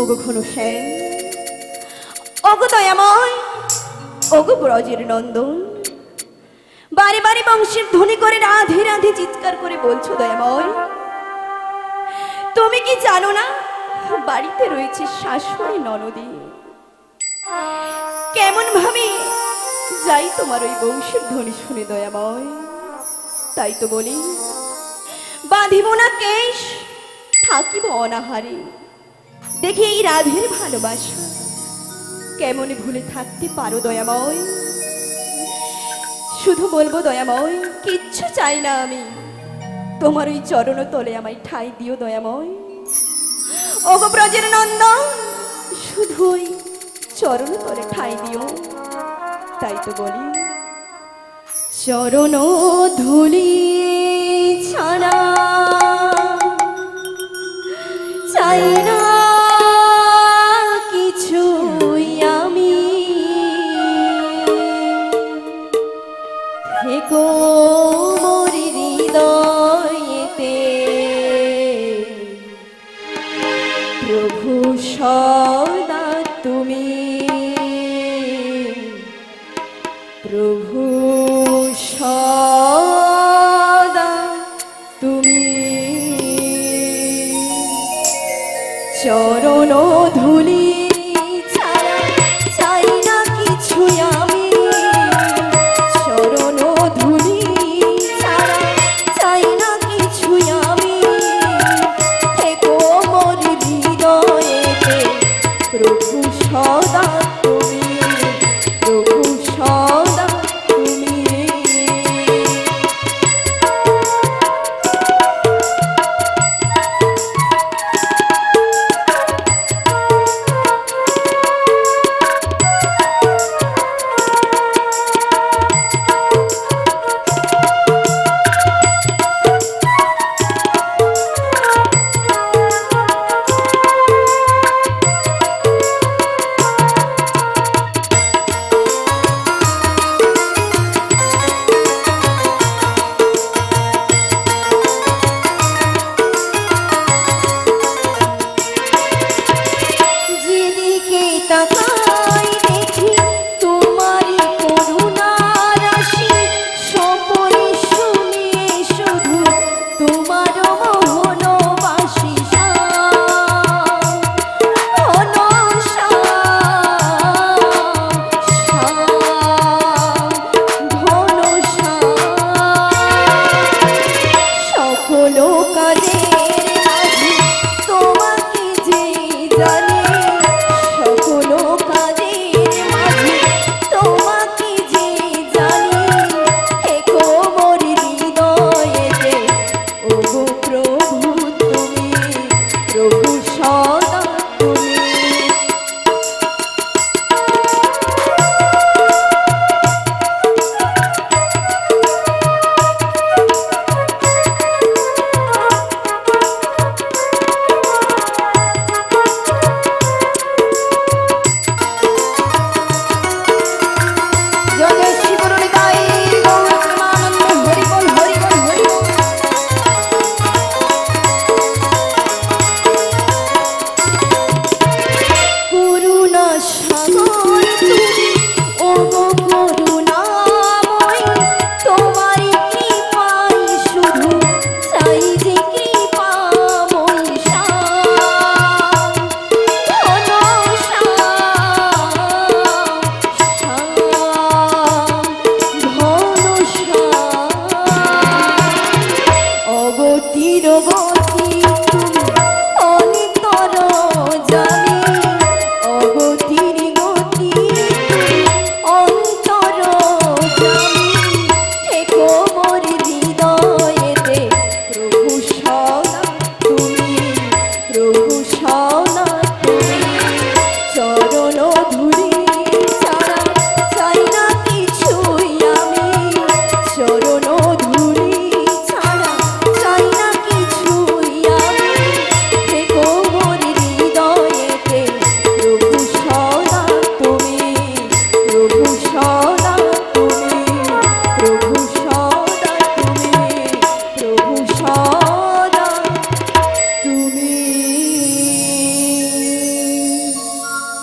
ওগো ঘন শ্যাম ওগো দয়াময়, ওগো ব্রজের নন্দন। বারে বারে বংশের ধ্বনি করে রাধে রাধে চিৎকার করে বলছো দয়াময়, তুমি কি জানো না, বাড়িতে রয়েছে শাশুড়ি ননদী। কেমন ভাবে যাই তোমার ওই বংশের ধ্বনি শুনে দয়াময়, তাই তো বলি, বাঁধিব না কেশ, থাকিব অনাহারে। দেখি এই রাধের ভালোবাসা। কেমন ভুলে থাকতে পারো দয়াময়? শুধু বলব দয়াময়, কিচ্ছু চাই না আমি। তোমার ওই চরণ তলে আমায় ঠাই দিও দয়াময়। ওগো ব্রজের নন্দন, শুধু ওই চরণ তলে ঠাই দিও। তাই তো বলি, চরণ ধুলি ছাড়া চাই না।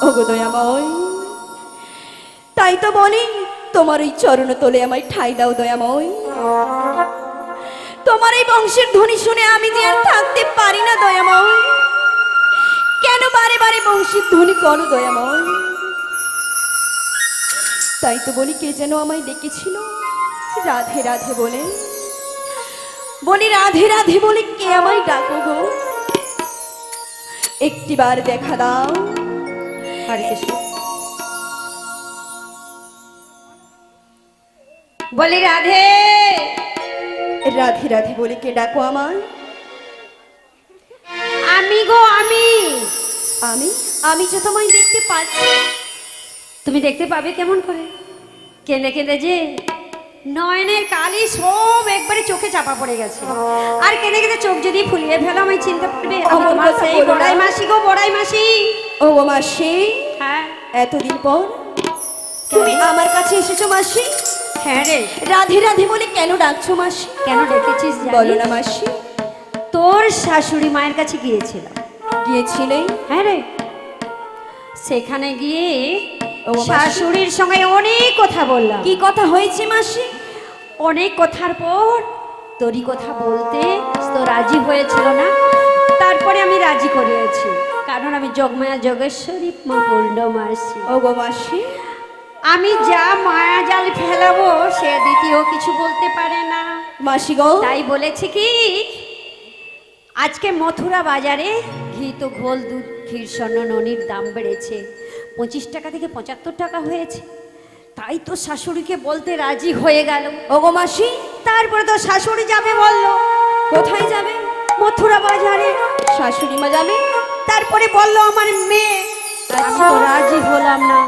দয়াময়। তাই তো বলি, তোমার এই চরণ তোলে আমায় ঠাই দাও দয়াময়। তোমার এই বংশের ধ্বনি শুনে আমি যে আর থাকতে পারি না দয়াময়। কেন বারে বারে বংশের ধ্বনি করো দয়াময়? তাই তো বলি, কে যেন আমায় ডেকেছিল? রাধে রাধে বলে। বলি, রাধে রাধে বলে, কে আমায় ডাকো গো? একটিবার দেখা দাও। হরে কৃষ্ণ বলি রাধে। রাধে রাধে বলে কে ডাকো আমার আমি গো আমি। আমি? আমি যে তোমায় দেখতে পাচ্ছি। তুমি দেখতে পাবে কেমন করে? কেঁদে কেঁদে যে নয়নের কালি সব একবারে চোখে চাপা পড়ে গেছে। আর কেঁদে কেঁদে চোখ যদি ফুলিয়ে ফেলো আমি চিনতে পারবে। বড়াই মাসি গো বড়াই মাসি ও মাসি হ্যাঁ। এতদিন পর তুমি আমার কাছে এসেছ মাসি। হ্যাঁ রে। রাধে রাধে বলে কেন ডাকছো মাসি? কেন ডেকেছিস বলো না মাসি। তোর শাশুড়ি মায়ের কাছে গিয়েছিলাম। গিয়েছিলে? হ্যাঁ রে। সেখানে গিয়ে শাশুড়ির সঙ্গে অনেক কথা বললাম। কি কথা হয়েছে মাসি? অনেক কথার পর তোরই কথা বলতে তো রাজি হয়েছিল না। তারপরে আমি রাজি করিয়েছি। কারণ আমি যোগমায়া যোগেশ্বরী মা পূর্ণমাসী ও গো মাসি। আমি যা মায়া জাল ফেলাবো সে দ্বিতীয় কিছু বলতে পারে না। মাসি গো। তাই বলেছি কি আজকে মথুরা বাজারে ঘি তো ঘোল দুধ ক্ষীর স্বর্ণ ননির দাম বেড়েছে। পঁচিশ টাকা থেকে পঁচাত্তর টাকা হয়েছে। তাই তো শাশুড়িকে বলতে রাজি হয়ে গেল। ও গো মাসি। তারপরে তো শাশুড়ি যাবে বলল। কোথায় যাবে? মথুরা বাজারে। শাশুড়ি মা যাবে? তারপরে বলল আমার মেয়ে। আমি তো রাজি হলাম না।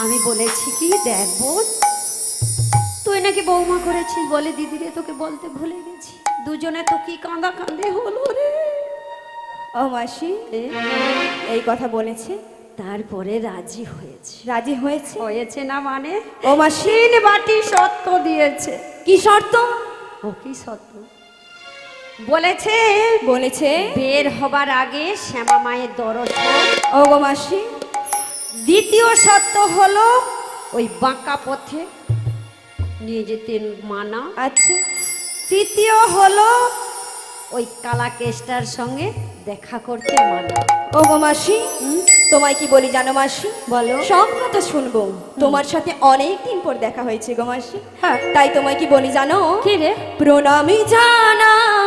আমি বলেছি কি দেখ বোন তুই নাকি বৌমা করেছিস বলে দিদিরে তোকে বলতে ভুলে গেছি। দুজনে তো কি কাঁদা কাঁদে হলো রে? ও মাসি এই কথা বলেছে। তারপরে রাজি হয়েছে। রাজি হয়েছে? হয়েছে না মানে? ও মাসি বাটি শর্ত দিয়েছে। কি শর্ত? ও কি সত্য বলেছে বলেছে বের হবার আগে শ্যামা মায়ের দর্শন ও গো মাসি। দ্বিতীয় সত্য হলো ওই বাঁকা পথে নিয়ে যেতে মানা। আচ্ছা। তৃতীয় হলো ওই কালা কেষ্টার সঙ্গে দেখা করতে মানা। ও গো মাসি তোমায় কি বলি জানো মাসি? বলো। সব কথা শুনব। তোমার সাথে অনেক দিন পর দেখা হয়েছে গো মাসি। হ্যাঁ। তাই তোমায় কি বলি জানো? কি রে? প্রণামী জানাই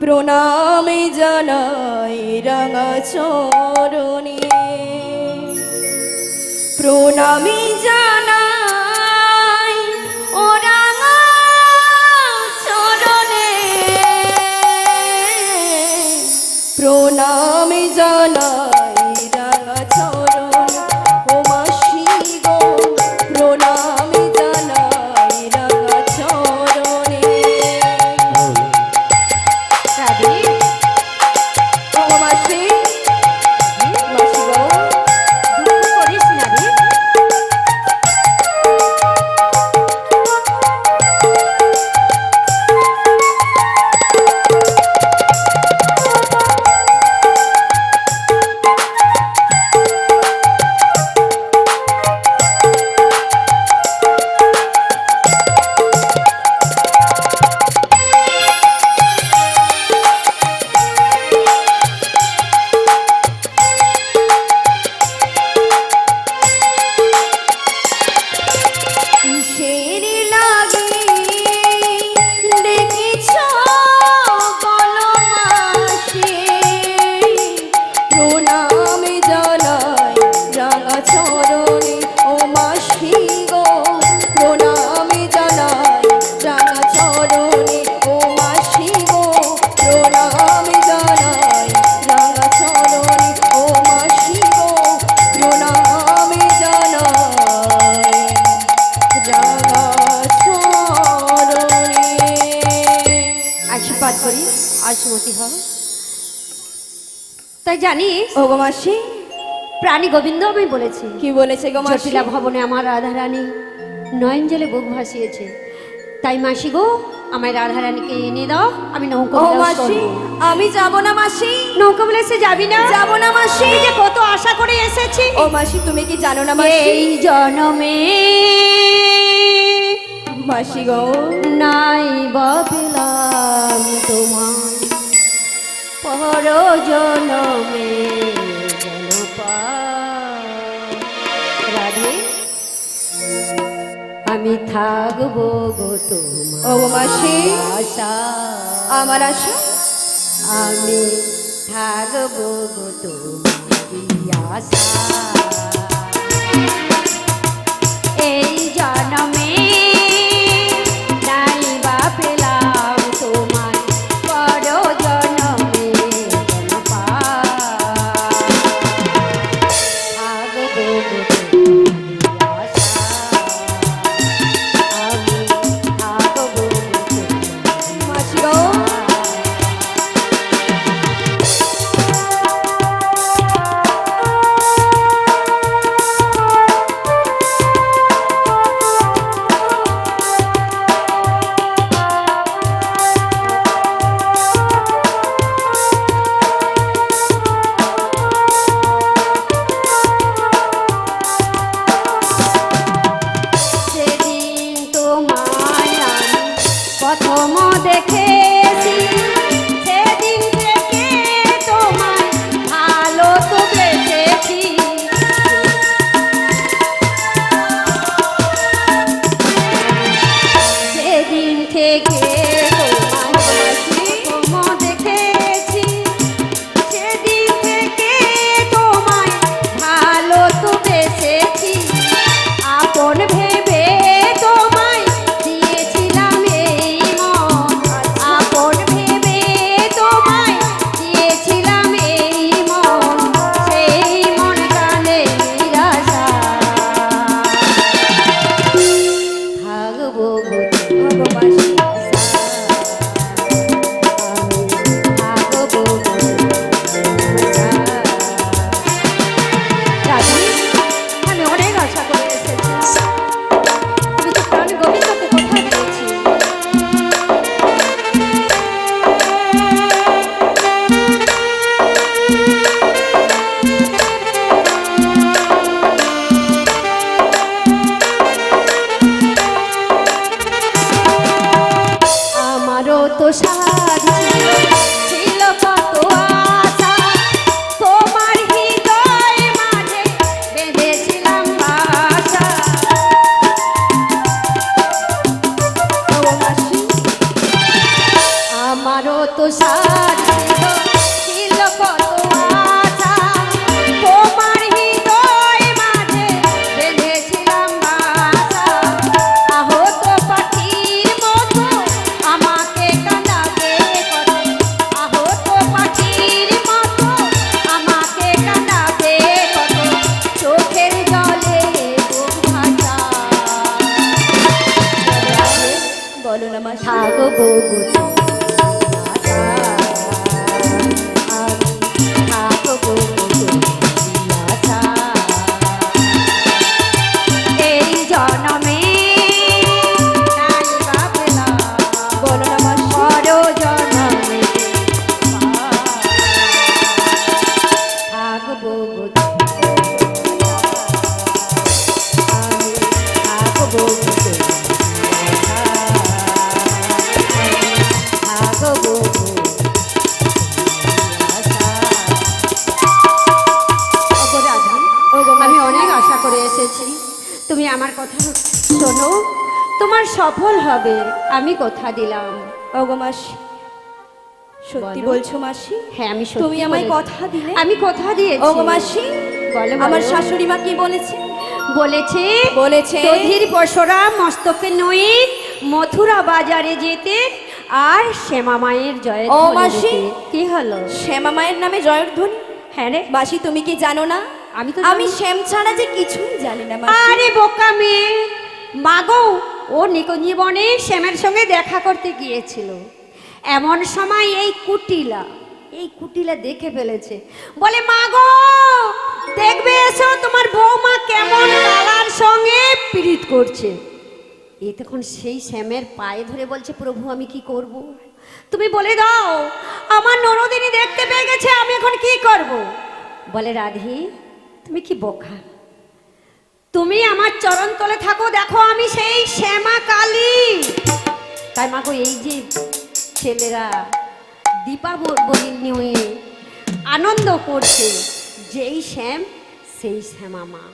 প্রণামী জানাই রাঙা চরণে। প্রণামী জানাই আমি বলেছি। কি বলেছে গো জটিলা ভবনে আমার রাধারানী নয়ন জলে বুক ভাসিয়েছে। তাই মাসি গো আমায় রাধারানীকে এনে দাও আমি নৌকো মাসি আমি যাব না মাসি। নৌকো বিলাসে যাবি না? যাব না মাসি। যে কত আশা করে এসেছি। ও মাসি তুমি কি জানো না মাসি? এই জনমে মাসি গো। নাই বা পেলাম তোমার পর জনমে আমি থাকব গো তোমার ও মাসি আশা আমার আশা? আমি থাকব গো তোমার আশা? এই জনমে আমার কথা শোনো তোমার সফল হবে আমি কথা দিলাম। ও মাসি সত্যি বলছো মাসি? হ্যাঁ আমি তুমি আমায় কথা দিলে? আমি কথা দিয়েছি। ও গো মাসি বলো, আমার শাশুড়ি মা কি বলেছে? বলেছে বলেছে দধির পশরা মস্তকে নই মথুরা বাজারে যেতে আর শ্যামা মায়ের জয় ও মাসি। কি হলো? শ্যামা মায়ের নামে জয়ধ্বনি? হ্যাঁ রে। বাসি তুমি কি জানো না? আমি তো আমি শ্যাম ছাড়া যে কিছুই জানি না আরে বোকা মেয়ে। মাগো ও নিকঞ্জীবনে শ্যামের সঙ্গে দেখা করতে গিয়েছিল। এমন সময় এই কুটিলা এই কুটিলা দেখে ফেলেছে। বলে মাগো দেখবে এসো তোমার বৌমা কেমন কালার সঙ্গে পীড়িত করছে। এ তখন সেই শ্যামের পায়ে ধরে বলছে প্রভু আমি কি করব। তুমি বলে দাও আমার নরদিনী দেখতে পেয়ে গেছে আমি এখন কি করব। বলে রাধি তুমি কি বোকা? তুমি আমার চরণ তলে থাকো দেখো আমি সেই শ্যামা কালী। তাই মাগো এই যে ছেলেরা দীপাবলি নিয়ে আনন্দ করছে যেই শ্যাম সেই শ্যামা মা।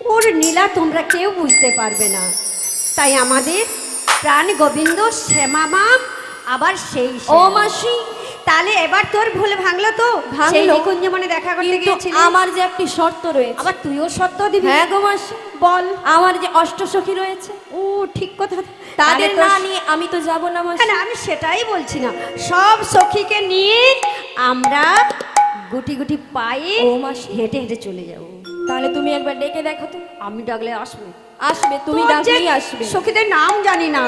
ওর নীলা তোমরা কেউ বুঝতে পারবে না। তাই আমাদের প্রাণ গোবিন্দ শ্যামা মা আবার সেই ও। মাসি তাহলে এবার তোর ভুল ভাঙলো তো? ভাঙলো। সেই নিকুঞ্জ মনে দেখা করতে গিয়েছিলি? আমার যে একটি শর্ত রয়েছে। আবার তুইও শর্ত দিবি? হ্যাঁ গো মাসি। বল। আমার যে অষ্ট অষ্টসখী রয়েছে। ও ঠিক কথা। তাদের না নিয়ে আমি তো যাব না মাসি। না, আমি সেটাই বলছি না। সব সখীকে নিয়ে আমরা গুটি গুটি পায়ে ও মাসি। হেঁটে হেঁটে চলে যাব। তাহলে তুমি একবার ডেকে দেখো তো। আমি ডাকলে আসবে। আসবে তুমি ডাকলেই আসবে। সখীদের নাম জানি না।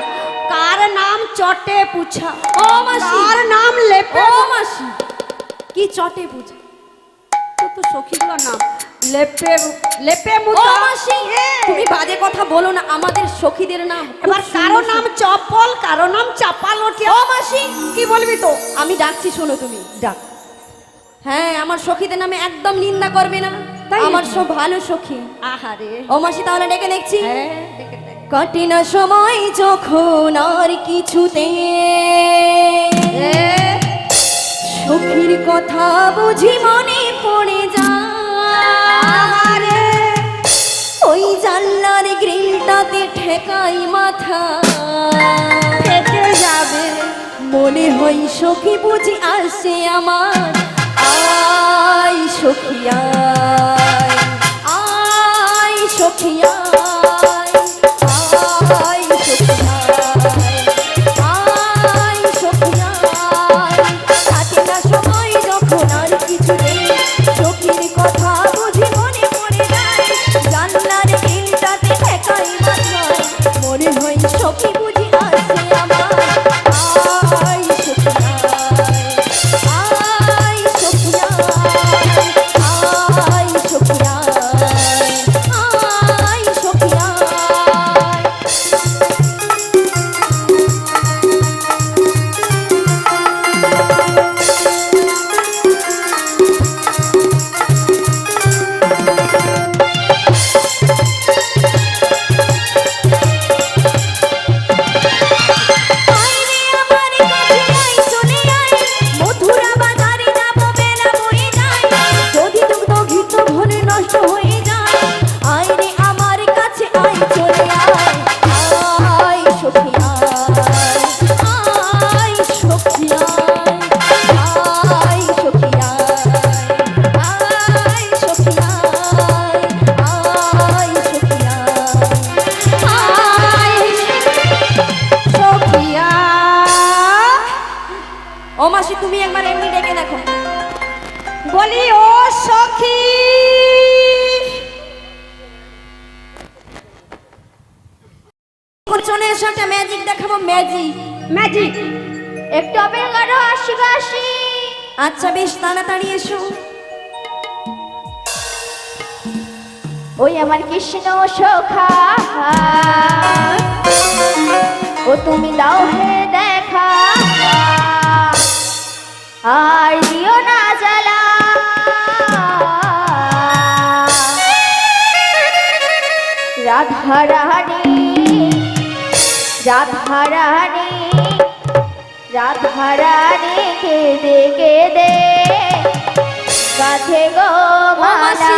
কার নাম চটে পুছা? ও মাসি। কার নাম লেপে? ও মাসি। কি চটে বুঝা তোর তো সখীগুলোর নাম। লেপে লেপে ও মুছা মাসি। তুমি বাজে কথা বলো না আমাদের সখীদের নাম। এবার কারও নাম চপল কারও নাম চাপাল ওঠিয়া ও মাসি কি বলবি তো? আমি ডাকছি শোনো তুমি। ডাক। হ্যাঁ আমার সখীদের নামে একদম নিন্দা করবে না। আমার? সব ভালো সখী। আহারে। ও মাসি তাহলে ডেকে দেখছি। হ্যাঁ। কাটে না সময় যখন আর কিছুতে। সখীর কথা বুঝি মনে পড়ে যায়। ওই জানলার গ্রিলটাতে ঠেকাই মাথা। ফেটে যাবে। মনে হয় সখী বুঝি আসে আমার। আই সখী আয়। আয় ও মাসি তুমি একবার এমনি ডেকে দেখো। বলি ও সখী! চলে এসো একটা ম্যাজিক দেখাবো ম্যাজিক ম্যাজিক একটু অপেক্ষা করো আসি আসি। আচ্ছা বেশ তাড়াতাড়ি এসো। ওই আমার কৃষ্ণ সখা। ও তুমি দাও হে দেখা। আর দিও না জ্বালা। রাধা রানী রাধা রানী রাধা রানী কেঁদে কেঁদে কাছে গো মালা।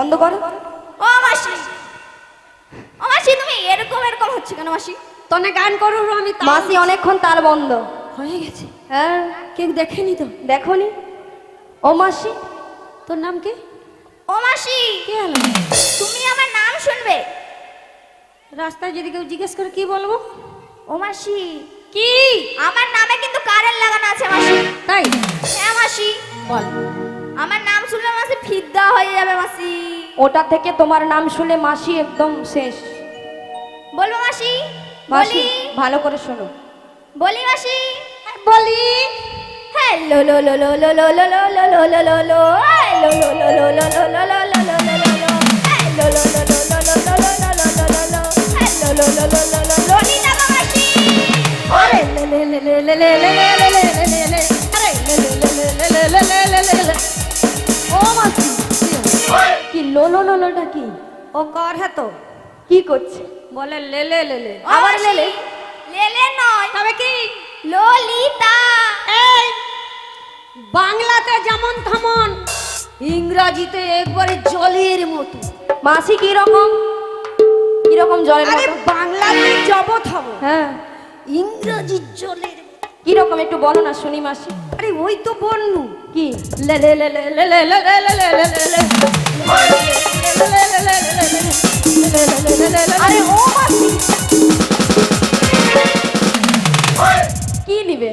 বন্ধ করো। ও মাসি। ও মাসি তুমি এরকম এরকম হচ্ছে কেন মাসি? তনে গান করো আমি মাসি অনেকক্ষণ তার বন্ধ। হয়ে গেছে। হ্যাঁ। কেউ দেখেনি তো? দেখনি। ও মাসি। তোর নাম কি? ও মাসি। কে হলো? তুমি আমার নাম শুনবে। রাস্তায় যদি কেউ জিজ্ঞেস করে কি বলব? ও মাসি। কি? আমার নামে কিন্তু কারেন্ট লাগানো আছে মাসি। তাই? হ্যাঁ মাসি। বল। আমার নাম শুনলে মাসি ফিদ্দা হয়ে যাবে মাসি ওটা থেকে তোমার নাম শুনে মাসি একদম শেষ বলব মাসি মাসি বলি ভালো করে শোনো বলি মাসি বলি হ্যাঁ লো লো লো লো লো লো লো লো লো লো লো লো লো হ্যাঁ, লো লো লো লো লো লো লো লো লো লো লো লো লো হ্যাঁ, লো লো লো লো লো কি লো লো লো কি? ও কর হ্যাঁ তো। কি করছে? বলে লে লে লে লে। ও আবার লেলে? লেলে নয়। তবে কি? ললিতা। এই! বাংলাতে যেমন থামন ইংরাজিতে একবারে জলের মতো। মাসি কি রকম? কি রকম জলের মতো? বাংলাতে জব থামো হ্যাঁ। ইংরাজি জলের। কি রকম একটু বলো না শুনি মাসি আরে ওই তো বন্যু কি লে লে লে লে লে লে লে লে লে লে লে লে লে। লে লে লে লে লে লে লে লে। লে লে লে লে লে লে। আরে ও মাসি কি নিবে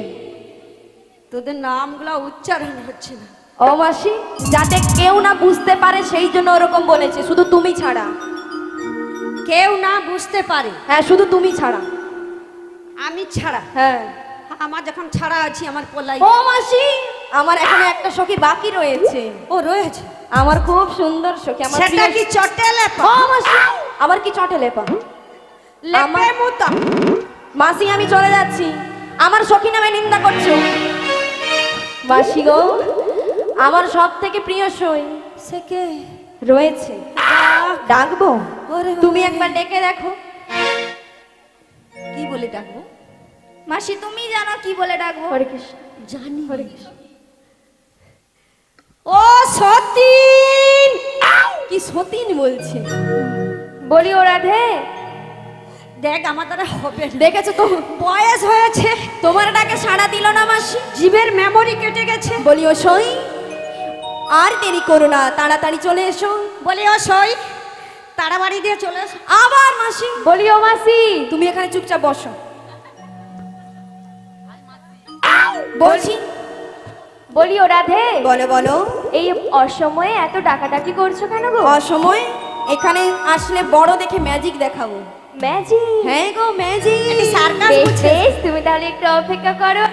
তোদের নামগুলো উচ্চারণ হচ্ছে না ও মাসি যাতে কেউ না বুঝতে পারে সেই জন্য ওরকম বলেছে শুধু তুমি ছাড়া কেউ না বুঝতে পারে হ্যাঁ শুধু তুমি ছাড়া আমি ছাড়া হ্যাঁ আমার যখন ছাড়া আছি আমার পলাই ও মাসি আমার এখানে একটা সখী বাকি রয়েছে। ও রয়েছে। আমার খুব সুন্দর সখী আমার সেটা কি চটেলে ও মাসি আবার কি চটে লেপা? লেপে আমার- মুতা। মাসি আমি চলে যাচ্ছি। আমার সখী নামে নিন্দা করছ। মাসি গো আমার সব থেকে প্রিয় সই সে কে? রয়েছে। ডাকবো? তুমি একবার ডেকে দেখো। কি বলে ডাকবো? মাসি তুমি জানো কি বলে ডাকবো? হরে কৃষ্ণ। জানি। হরে কৃষ্ণ। ও সতীন! কি সতীন বলছে। বলি ও রাধে দেখ আমার দ্বারা হবে দেখেছ তো? বয়স হয়েছে। তোমার ডাকে সাড়া দিল না মাসি। জীবের মেমরি কেটে গেছে। বলি ও সই। আর দেরি করো না তাড়াতাড়ি চলে এসো। বলি ও সই। তাড়াবাড়ি দিয়ে চলে এসো। আবার মাসি। বলি ও মাসি। তুমি এখানে চুপচাপ বসো। বলছি। বলি ও রাধে। বলো বলো। এই অসময়ে এত ডাকাডাকি করছ কেন গো? অসময়ে? এখানে আসলে বড় দেখে ম্যাজিক দেখাবো। ম্যাজিক হ্যাঁ গো ম্যাজিক সার্কাস তুমি তাহলে একটু অপেক্ষা করো।